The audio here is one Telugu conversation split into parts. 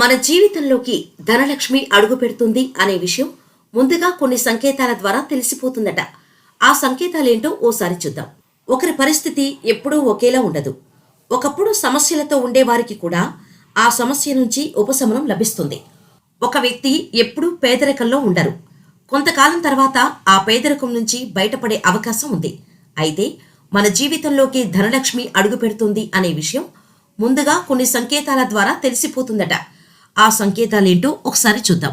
మన జీవితంలోకి ధనలక్ష్మి అడుగు పెడుతుంది అనే విషయం ముందుగా కొన్ని సంకేతాల ద్వారా తెలిసిపోతుందట. ఆ సంకేతాలేంటో ఓసారి చూద్దాం. ఒకరి పరిస్థితి ఎప్పుడూ ఒకేలా ఉండదు. ఒకప్పుడు సమస్యలతో ఉండేవారికి కూడా ఆ సమస్య నుంచి ఉపశమనం లభిస్తుంది. ఒక వ్యక్తి ఎప్పుడూ పేదరికంలో ఉండరు. కొంతకాలం తర్వాత ఆ పేదరికం నుంచి బయటపడే అవకాశం ఉంది. అయితే మన జీవితంలోకి ధనలక్ష్మి అడుగు పెడుతుంది అనే విషయం ముందుగా కొన్ని సంకేతాల ద్వారా తెలిసిపోతుందట. ఆ సంకేతాలేంటో ఒకసారి చూద్దాం.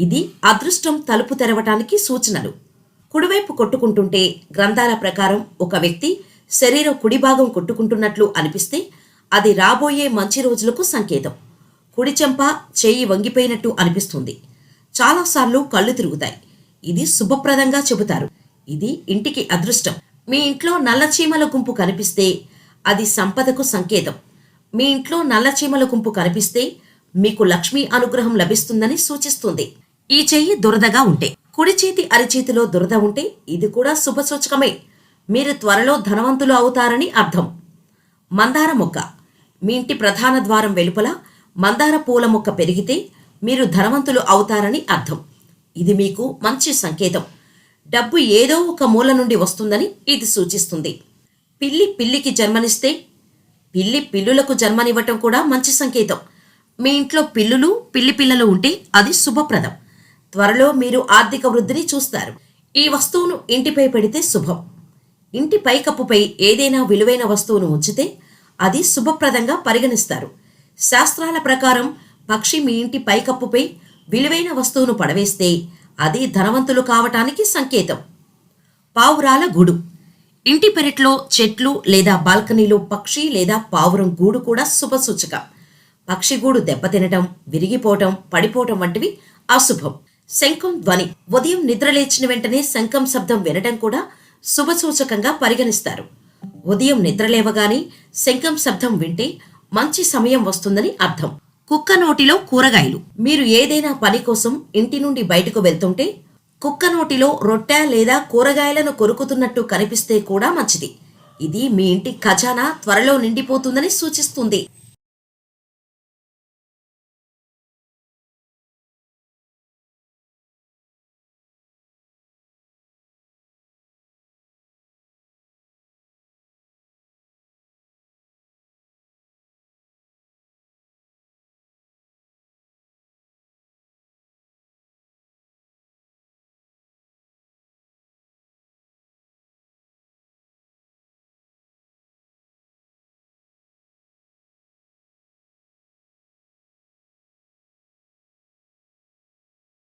ఇది అదృష్టం తలుపు తెరవటానికి సూచనలు. కుడివైపు కొట్టుకుంటుంటే గ్రంథాల ప్రకారం ఒక వ్యక్తి శరీరం కుడి భాగం కొట్టుకుంటున్నట్లు అనిపిస్తే అది రాబోయే మంచి రోజులకు సంకేతం. కుడి చెంప చేయి వంగిపోయినట్టు అనిపిస్తుంది. చాలాసార్లు కళ్ళు తిరుగుతాయి. ఇది శుభప్రదంగా చెబుతారు. ఇది ఇంటికి అదృష్టం. మీ ఇంట్లో నల్ల చీమల గుంపు కనిపిస్తే అది సంపదకు సంకేతం. మీ ఇంట్లో నల్ల చీమల గుంపు కనిపిస్తే మీకు లక్ష్మీ అనుగ్రహం లభిస్తుందని సూచిస్తుంది. ఈ చెయ్యి దురదగా ఉంటే కుడి చేతి అరిచేతిలో దురద ఉంటే ఇది కూడా శుభసూచకమే. మీరు త్వరలో ధనవంతులు అవుతారని అర్థం. మందార మొక్క మీ ఇంటి ప్రధాన ద్వారం వెలుపల మందార పూల మొక్క పెరిగితే మీరు ధనవంతులు అవుతారని అర్థం. ఇది మీకు మంచి సంకేతం. డబ్బు ఏదో ఒక మూల నుండి వస్తుందని ఇది సూచిస్తుంది. పిల్లి పిల్లికి జన్మనిస్తే పిల్లి పిల్లులకు జన్మనివ్వటం కూడా మంచి సంకేతం. మీ ఇంట్లో పిల్లులు పిల్లి పిల్లలు ఉంటే అది శుభప్రదం. త్వరలో మీరు ఆర్థిక వృద్ధిని చూస్తారు. ఈ వస్తువును ఇంటిపై పెడితే శుభం. ఇంటి పైకప్పుపై ఏదైనా విలువైన వస్తువును ఉంచితే అది శుభప్రదంగా పరిగణిస్తారు. శాస్త్రాల ప్రకారం పక్షి మీ ఇంటి పైకప్పుపై విలువైన వస్తువును పడవేస్తే అది ధనవంతులు కావటానికి సంకేతం. పావురాల గూడు. ఇంటి పెరట్లో చెట్లు లేదా బాల్కనీలో పక్షి లేదా పావురం గూడు కూడా శుభసూచకం పక్షి గూడు దెబ్బతినటం విరిగిపోవటం పడిపోవటం వంటివి అశుభం. శంఖం ధ్వని. ఉదయం నిద్రలేచిన వెంటనే శంఖం శబ్దం వినటం కూడా శుభసూచకంగా పరిగణిస్తారు. ఉదయం నిద్రలేవగానే శంఖం శబ్దం వింటే మంచి సమయం వస్తుందని అర్థం. కుక్క నోటిలో కూరగాయలు. మీరు ఏదైనా పని కోసం ఇంటి నుండి బయటకు వెళ్తుంటే కుక్క నోటిలో రొట్టె లేదా కూరగాయలను కొరుకుతున్నట్టు కనిపిస్తే కూడా మంచిది. ఇది మీ ఇంటి ఖజానా త్వరలో నిండిపోతుందని సూచిస్తుంది.